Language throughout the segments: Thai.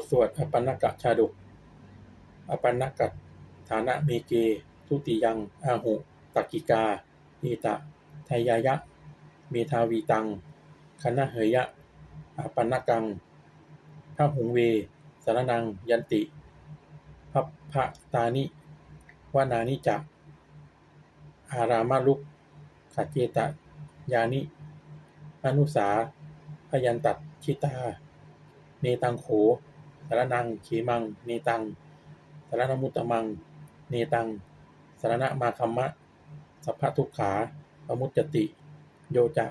ทสวดอปันนกะชาดก อปันนกัตฐานะเมเก ทุติยัง อาหุ ตักกิกานีตะไทยายะ เมทาวีตัง คณะเหยยะ อปันนกังพระหุงเว สารนัง ยันติพัพพะตานิวานานิจักอารามาลุกขจเจตยานิอนุสา พยันตัดชิตา เนตังโข สารนังเขมังเนตังสารนมุตตมัง เนตังสารณะมาคัมมะ สัพพทุกขาปมุจจติ โยจะ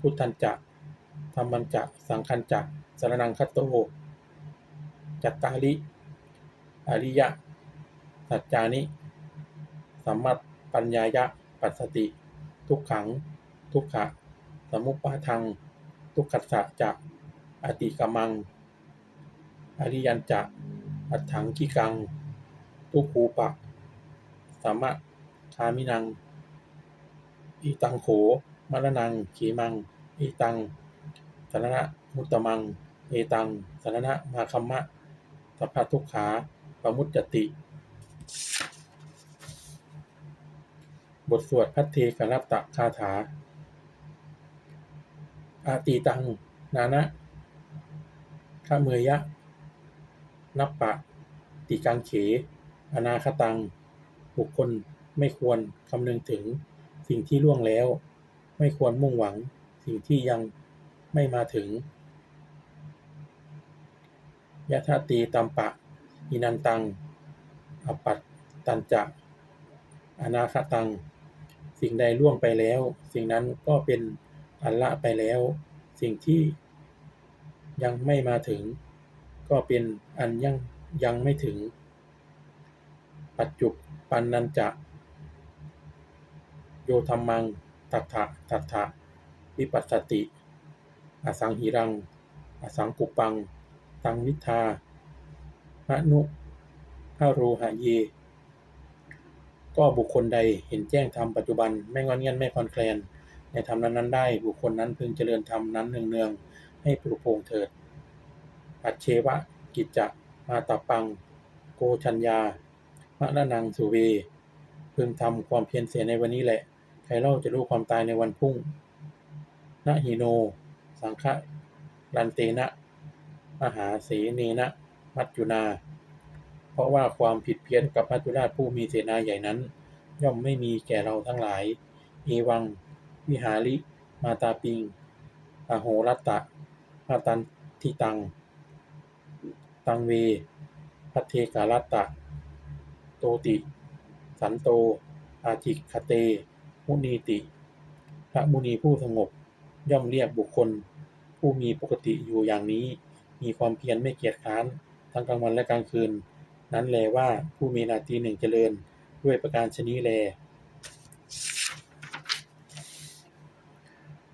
พุทธันจะธรรมันจะ สังคันจะสารนังคัตโตจัตตาลิ อริยะ สัจจานิ สัมมัตปัญญายะ ปัสสติ ทุกขัง ทุกขะ สมุปปาทัง ทุกขัสสะจะ อติกมัง อริยันจะ อัฏฐังคิกัง ทุกขูปะสามะคามินัง อีตังโขมรนัง ขีมัง อีตังสรณะมุตตมัง เอตังสรณะมาคัมมะสัพพทุกขาปมุจจติ บทสวดพัทเทกรัตตะคาถา อาตีตัง นานะขะเมยยะ นัปปะ ติกังเข อนาคตัง บุคคลไม่ควรคำนึงถึงสิ่งที่ล่วงแล้ว ไม่ควรมุ่งหวังสิ่งที่ยังไม่มาถึงยะทาตีตัมปะ อินันตัง อปัตตันจะ อนาคตัง สิ่งใดล่วงไปแล้ว สิ่งนั้นก็เป็นอันละไปแล้ว สิ่งที่ยังไม่มาถึง ก็เป็นอันยังยังไม่ถึง ปัจจุปันนันจะโยธรรมังตัทธะตัทธะวิปัสสติ อสังหิรัง อสังกุปัง ตังวิทาพระนุพระโรหะเย ก็บุคคลใดเห็นแจ้งธรรมปัจจุบัน ไม่งอนเงียนไม่คอนแคลน ในธรรมนั้น ๆ ได้ บุคคลนั้นพึงเจริญธรรมนั้นเนืองๆให้ปลุโปรงเถิด อัจเชวะกิจจะมาตาปัง โกชัญญามะระนังสุเว พึงทำความเพียรเสียในวันนี้แหละ ใครเล่าจะรู้ความตายในวันพรุ่งนะหิโน สังฆะรันเตนะ มหาเสเนนะมัจจุนา เพราะว่าความผิดเพี้ยนกับมัจจุราชผู้มีเสนาใหญ่นั้น ย่อมไม่มีแก่เราทั้งหลาย เอวัง วิหาริ มาตาปิงอโหรัตตะมาตันทิตัง ตังเวพัทเทกาลัตตะ โตติ สันโต อาทิคเต มุนีติ พระมุนีผู้สงบ ย่อมเรียกบุคคล ผู้มีปกติอยู่อย่างนี้ มีความเพียรไม่เกียจคร้าน ทั้งกลางวันและกลางคืน นั้นแลว่าผู้มีนาทีหนึ่งเจริญ ด้วยประการชนี้แล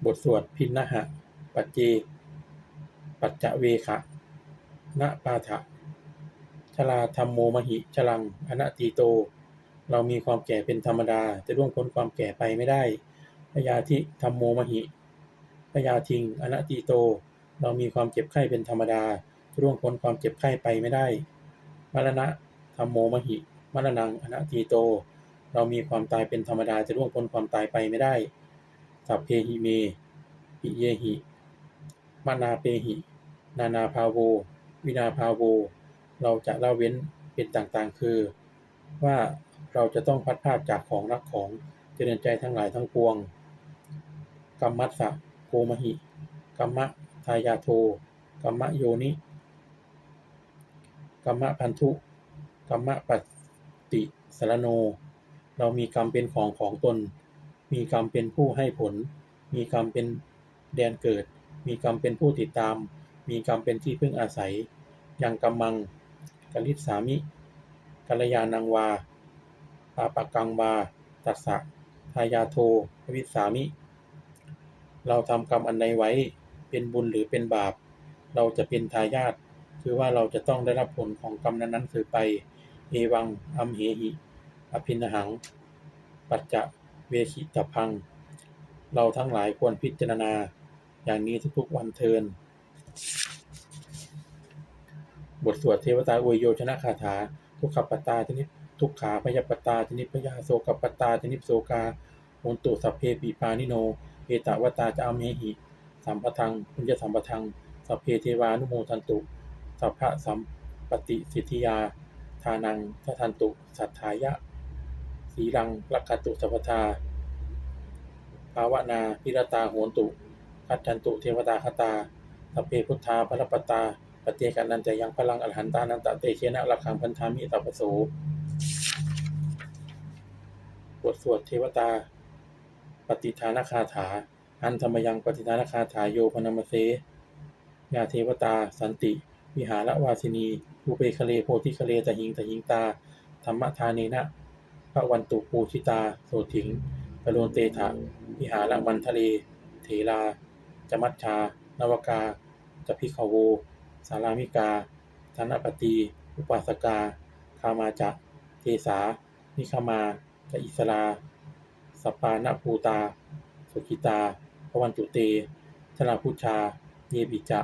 บทสวดพินนะหะ ปัจเจ ปัจจเวขะ นะปาถะชลาธรรมโมมหิชลัง อนัตติโต เรามีความแก่เป็นธรรมดา จะล่วงพ้นความแก่ไปไม่ได้พยาธิธรรมโมมหิพยาทิง อนัตติโต เรามีความเจ็บไข้เป็นธรรมดาจะล่วงพ้นความเจ็บไข้ไปไม่ได้ มรณะธรรมโมมหิ มรณัง อนัตติโต เรามีความตายเป็นธรรมดาจะล่วงพ้นความตายไปไม่ได้สัพเพหิเมหิเยหิ มานาเปหิ นานาภาโว วินาภาโว เราจะละเว้นเป็นต่างๆ คือ ว่าเราจะต้องพัดพรากจากของรักของเจริญใจทั้งหลายทั้งปวงกัมมัสสะโกมหิกัมมะทายาโทกัมมะโยนิกัมมะพันธุกัมมะปัตติสารโน เรามีกรรมเป็นของของตน มีกรรมเป็นผู้ให้ผล มีกรรมเป็นแดนเกิด มีกรรมเป็นผู้ติดตาม มีกรรมเป็นที่พึ่งอาศัย ยังกัมมังกลิษสามิกัลยาณังวาปาปะกังวาตัสสะทายาโทวิสามิ เราทำกรรมอันใดไว้เป็นบุญหรือเป็นบาป เราจะเป็นทายาทคือว่าเราจะต้องได้รับผลของกรรมนั้นๆสืบไปเอวังอัมเหหิ อภินหัง ปัจจะเวคิตพัง เราทั้งหลายควรพิจารณา อย่างนี้ทุกๆวันเทิน บทสวดเทวตาอวยโยชนะคาถา ทุกขปตตาชนิดทุกขาพยาปตตาชนิดพยาโสกปตตาชนิดโสกาโหนตุสัพเพปีปานิโนเอตวตาจะอเมหิสัมปทังพุญญสัมปทังสัพเพเทวานุโมทันตุสัพพะสัมปติสิทธิยา ทานังทัทันตุ สัทธายะ สีรังลักขตุสัพพทาภาวนาพิรตาโหนตุ คัจจันตุเทวตาคตาสัพเพพุทธาพระปตา เจกันนันจะยังพลังอรหันตานันตะเตเชนะระคังพันธามิตัปปโสบทสวดเทวตา ปฏิทานคาถา อันธรรมยังปฏิทานคาถาโยพนมเสยาเทวตา สันติ วิหารวาสินีภูเปคะเลโพธิคะเลตหิงตหิงตา ธรรมทาเนนะพระวันตุปูชิตา โสถิงกโลนเตถะวิหารวันทะเล เถลาจมัชชานวกาจะพิขโว สารามิกาธนปตีอุปาสกาคามาจะเทสา นิคมาจะอิสลาสปปานภูตา สุขิตาพวันตุเตชลาพุชา เยบิจะ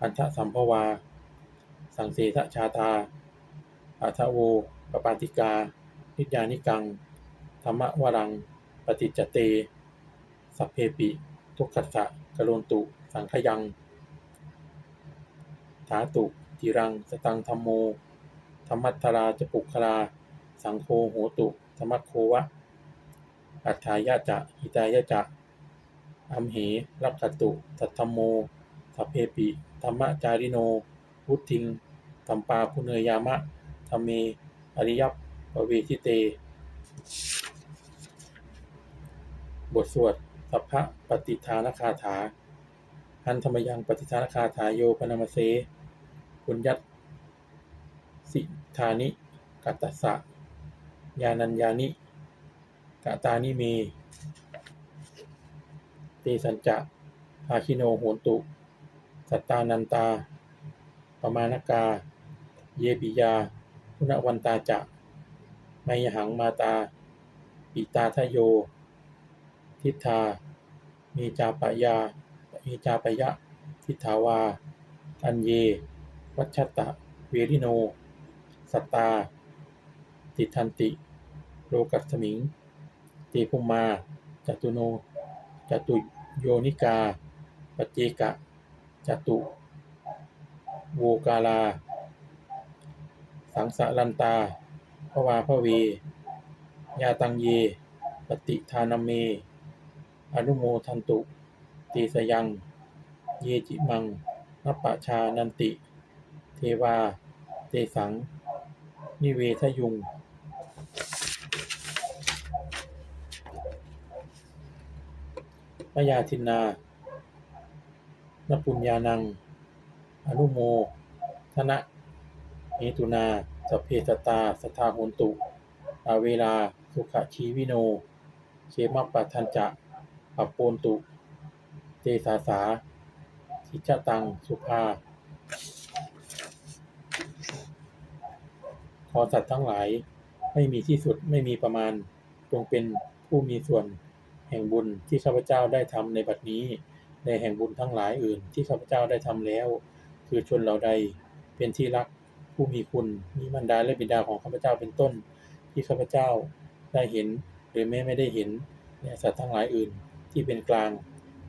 อันทะสัมภวา สังเสทชาตาอาทโวปปาติกา นิจยานิกัง ธรรมวรัง ปฏิจเต สัพเพปิ ทุกขัสสะกะโลนตุ สังขยัง ถาตุจิรัง สตังธรรมโม ธรรมัทราจะปุคลา สังโฆโหตุ ธรรมโควะ อัฏฐายะจะหิตายะจะอัมเหรักตุสัทธมโมสัพเพปิธรรมจาริโน พุทธิงธรรมปาพุเนยามะธรรมเม อริยัปปเวทิเต บทสวดสัพพะปฏิทานคาถา อันธรรมยังปฏิทานคาถาโยปนามเส ปุญญัตสิธานิกัตตสสะยานัญญานิกะตานิเมเตสัญจะภาคิโนโหนตุ สัตตานันตา ปมานกา เยปิยาพุณวันตาจะไมยหังมาตา ปิตาทโย ทิฏฐามีจาปยามีจาปยะ ทิฏฐาวา อันเย วัชตะ เวริโน สัตตา ติทันติ โลกัสมิงติภุมาจตุโนจตุโยนิกาปจเจกะจตุโวกาลา สังสะลันตาภวาภเว ยาตังเย ปฏิทานาเม อนุโมทันตุตีสยัง เยจิมังนปะชานันติ เทวา เตสัง นิเวทยุงพยาทินนา นปุญญานัง อนุโมทนะเหตุนาสัพเพสตตาสัทาโหนตุ อาเวลา สุขชีวิโน เขมปัทันจะปัปโปนตุ เตสาสาทิจตัง สุภา ข อสัตว์ทั้งหลายไม่มีที่สุดไม่มีประมาณจงเป็นผู้มีส่วนแห่งบุญที่ข้าพเจ้าได้ทำในบัดนี้ ในแห่งบุญทั้งหลายอื่นที่ข้าพเจ้าได้ทำแล้ว คือชนเหล่าใดเป็นที่รักผู้มีคุณมีมารดาและบิดาของข้าพเจ้าเป็นต้น ที่ข้าพเจ้าได้เห็นหรือแม้ไม่ได้เห็นและสัตว์ทั้งหลายอื่นที่เป็นกลาง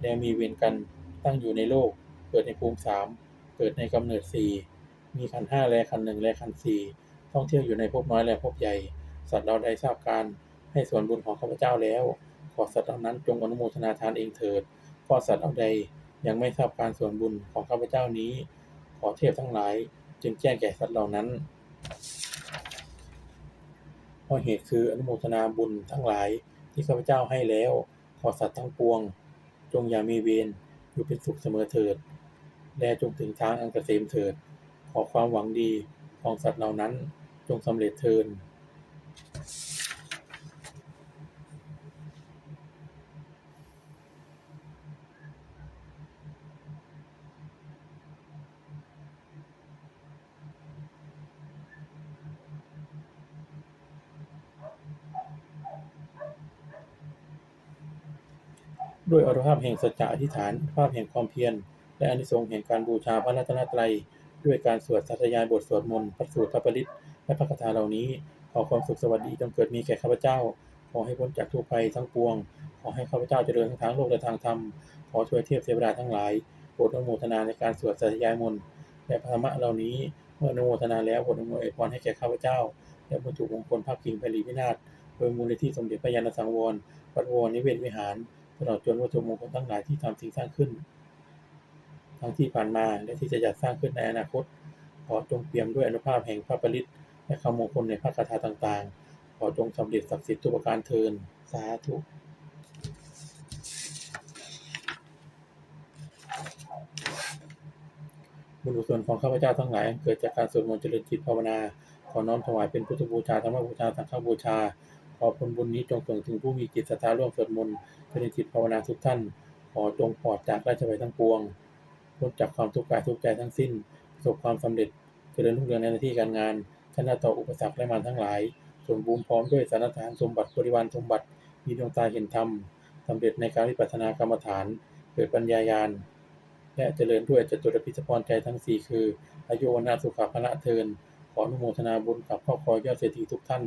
และมีเวรกันตั้งอยู่ในโลก เกิดในภูมิสามเกิดในกำเนิดสี่มีขันห้าและขันหนึ่งและขันสี่ ท่องเที่ยวอยู่ในภพน้อยและภพใหญ่ สัตว์เราได้ทราบการให้ส่วนบุญของข้าพเจ้าแล้ว ขอสัตว์เหล่านั้นจงอนุโมทนาทานเองเถิดเพราะสัตว์เอาใดยังไม่ทราบการส่วนบุญของข้าพเจ้านี้ ขอเทพทั้งหลาย จึงแจ้งแก่สัตว์เหล่านั้นเพราะเหตุคืออนุโมทนาบุญทั้งหลายที่ข้าพเจ้าให้แล้ว ขอสัตว์ทั้งปวง จงอย่ามีเวรอยู่เป็นสุขเสมอเถิด และจงถึงทางอันเกษมเถิด ขอความหวังดีของสัตว์เหล่านั้น จงสำเร็จเทินด้วยอนุภาพแห่งสัจจะอธิษฐานภาพแห่งความเพียร และอานิสงส์แห่งการบูชาพระรัตนตรัย ด้วยการสวดสาธยายบทสวดมนต์พระสูตรพระปริต และพระคาถาเหล่านี้ ขอความสุขสวัสดีจงเกิดมีแก่ข้าพเจ้า ขอให้พ้นจากทุกภัยทั้งปวง ขอให้ข้าพเจ้าเจริญทั้งทางโลกและทางธรรม ขอช่วยเทพเทวดาทั้งหลายโปรดอนุโมทนาในการสวดสาธยายมนต์และพระธรรมะเหล่านี้ เมื่ออนุโมทนาแล้วโปรดอนวยอวยพรให้แก่ข้าพเจ้า และบรรจุมงคลภาพพิงไปรีพินาศโดยมูลนิธิสมเด็จพระยาณสังวรวัดวรนิเวศวิหาร ตลอดจนวัตถุมงคลทั้งหลายที่ทำสิ่งสร้างขึ้น ทั้งที่ผ่านมาและที่จะจัดสร้างขึ้นในอนาคต ขอจงเปี่ยมด้วยอนุภาพแห่งพระปริต และคำมงคลในพระคาถาต่างๆ ขอจงสำเร็จศักดิ์สิทธิ์ทุกประการเทินสาธุบุญกุศลของข้าพเจ้าทั้งหลาย เกิดจากการสวดมนต์เจริญจิตภาวนา ขอน้อมถวายเป็นพุทธบูชาธรรมบูชาสังฆบูชา ขอผลบุญนี้จงส่งถึงผู้มีจิตศรัทธาร่วมสวดมนต์เจริญจิตภาวนาทุกท่าน ขอจงปลอดจากราชภัยทั้งปวงพ้นจากความทุกข์กายทุกข์ใจทั้งสิ้นประสบความสำเร็จเจริญรุ่งเรืองในหน้าที่การงาน ชนะต่ออุปสรรคและมารทั้งหลาย สมบูรณ์พร้อมด้วยสารฐานสมบัติบริวารสมบัติ มีดวงตาเห็นธรรมสำเร็จในการวิปัสสนากรรมฐาน เกิดปัญญายาณและเจริญด้วยจตุรพิจพรใจทั้งสี่คืออายุวนาสุขภาละเทินขออนุโมทนาบุญกับครอบครัวยอดเศรษฐีทุกท่าน